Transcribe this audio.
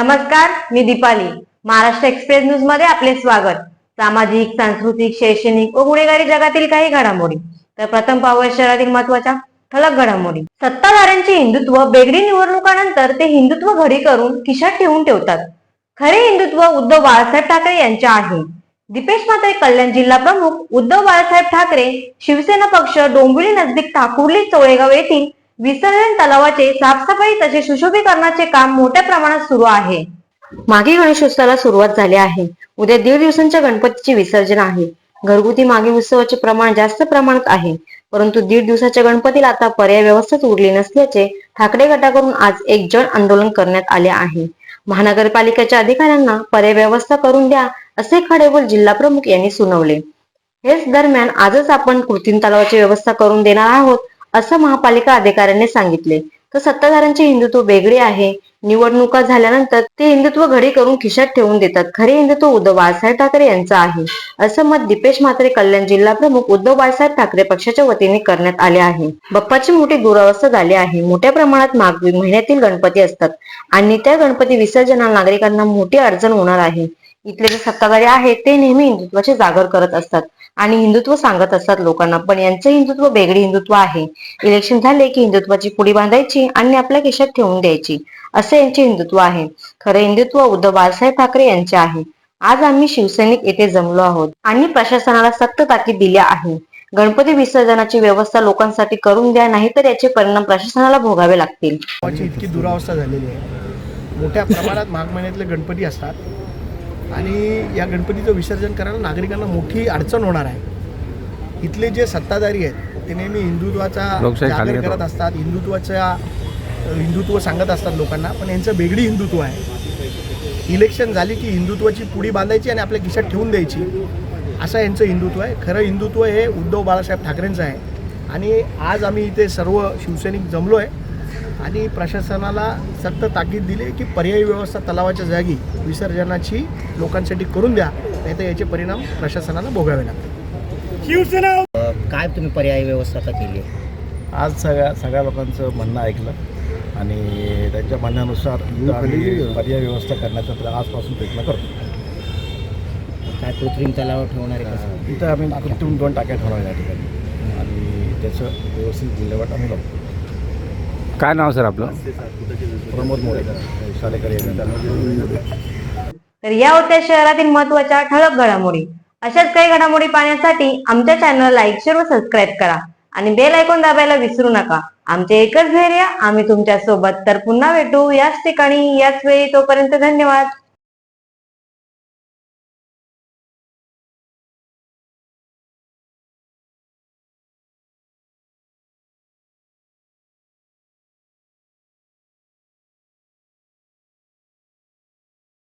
नमस्कार मी दीपाली. महाराष्ट्र एक्सप्रेस न्यूजमध्ये आपले स्वागत. सामाजिक सांस्कृतिक शैक्षणिक व गुन्हेगारी जगातील काही घडामोडी. तर प्रथम पाहूया शहरातील महत्त्वाच्या ठळक घडामोडी. सत्ताधाऱ्यांचे हिंदुत्व बेगडी निवडणुकानंतर ते हिंदुत्व घडी करून खिशात ठेवून ठेवतात. खरे हिंदुत्व उद्धव बाळासाहेब ठाकरे यांचे आहे. दीपेश म्हात्रे कल्याण जिल्हा प्रमुख उद्धव बाळासाहेब ठाकरे शिवसेना पक्ष डोंबिवली नजदीक ठाकुर्ली चोळेगाव येथील विसर्जन तलावाचे साफसफाई तसेच सुशोभीकरणाचे काम मोठ्या प्रमाणात सुरू आहे. मागे गणेशोत्सवाला सुरुवात झाली आहे. उद्या दीड दिवसांच्या गणपतीचे विसर्जन आहे. घरगुती मागे उत्सवाचे प्रमाण जास्त प्रमाणात आहे. परंतु दीड दिवसाच्या गणपतीला आता पर्याय व्यवस्थाच उरली नसल्याचे ठाकरे गटाकडून आज एक जण आंदोलन करण्यात आले आहे. महानगरपालिकेच्या अधिकाऱ्यांना पर्याय व्यवस्था करून द्या असे खडेबोल जिल्हा प्रमुख यांनी सुनावले. हेच दरम्यान आजच आपण कृत्रिम तलावाची व्यवस्था करून देणार आहोत. असं महापालिका अधिकाऱ्यांनी सांगितले. तर सत्ताधाऱ्यांचे हिंदुत्व वेगळे आहे. निवडणुका झाल्यानंतर ते हिंदुत्व घडी करून खिशात ठेवून देतात. खरे हिंदुत्व उद्धव बाळासाहेब ठाकरे यांचं आहे. असं मत दीपेश म्हात्रे कल्याण जिल्हा प्रमुख उद्धव बाळासाहेब ठाकरे पक्षाच्या वतीने करण्यात आले आहे. बाप्पाची मोठी दुरावस्था झाली आहे. मोठ्या प्रमाणात मागवी महिन्यातील गणपती असतात आणि त्या गणपती विसर्जनाला नागरिकांना मोठी अडचण होणार आहे. इथले जे सत्ताधारी आहेत ते नेहमी हिंदुत्वाचे जागर करत असतात. आणि हिंदुत्व सांगत असतात लोकांना. पण यांचं हिंदुत्व वेगळी हिंदुत्व आहे. इलेक्शन झाले की हिंदुत्वाची पुढी बांधायची आणि आपल्या केशात ठेवून द्यायची. असे यांचे हिंदुत्व आहे. खरे हिंदुत्व उद्धव बाळासाहेब ठाकरे यांचे आहे. आज आम्ही शिवसैनिक येथे जमलो आहोत. आणि प्रशासनाला सक्त ताकीद दिल्या आहे. गणपती विसर्जनाची व्यवस्था लोकांसाठी करून द्या नाही तर याचे परिणाम प्रशासनाला भोगावे लागतील. इतकी दुरावस्था झालेली आहे. मोठ्या प्रमाणात माघ महिन्यातले गणपती असतात. आणि या गणपतीचं विसर्जन करायला नागरिकांना मोठी अडचण होणार आहे. इथले जे सत्ताधारी आहेत ते नेहमी हिंदुत्वाचा जागर. करत असतात हिंदुत्वाच्या हिंदुत्व सांगत असतात लोकांना पण यांचं वेगळी हिंदुत्व आहे. इलेक्शन झाली की हिंदुत्वाची पुडी बांधायची आणि आपल्या खिशात ठेवून द्यायची. असं यांचं हिंदुत्व आहे. खरं हिंदुत्व हे उद्धव बाळासाहेब ठाकरेंचं आहे. आणि आज आम्ही इथे सर्व शिवसैनिक जमलो आहे आणि प्रशासनाला सक्त ताकीद दिली की पर्यायी व्यवस्था तलावाच्या जागी विसर्जनाची लोकांसाठी करून द्या नाहीतर याचे परिणाम प्रशासनाला भोगावे लागतात काय तुम्ही पर्यायी व्यवस्था आता केली आज सगळ्या सगळ्या लोकांचं म्हणणं ऐकलं आणि त्यांच्या म्हणण्यानुसार पर्याय व्यवस्था करण्याचा आजपासून प्रयत्न करतो. काय कृत्रिम तलाव ठेवणार आहे कसं इथं आम्ही कृत्रिम दोन टाक्या ठेवणार या ठिकाणी. आणि त्याचं व्यवस्थित विल्हेवाट आम्ही लावतो. काय नाव सर आपलं? प्रमोद तर या होत्या शहरातील महत्त्वाच्या ठळक घडामोडी. अशाच काही घडामोडी पाहण्यासाठी आमच्या चॅनल लाईक शेअर व सबस्क्राईब करा आणि बेल ऐकून दाबायला विसरू नका. आमचे एकच धैर्य आम्ही तुमच्यासोबत तर पुन्हा भेटू. याच ठिकाणी याच वेळी तोपर्यंत धन्यवाद.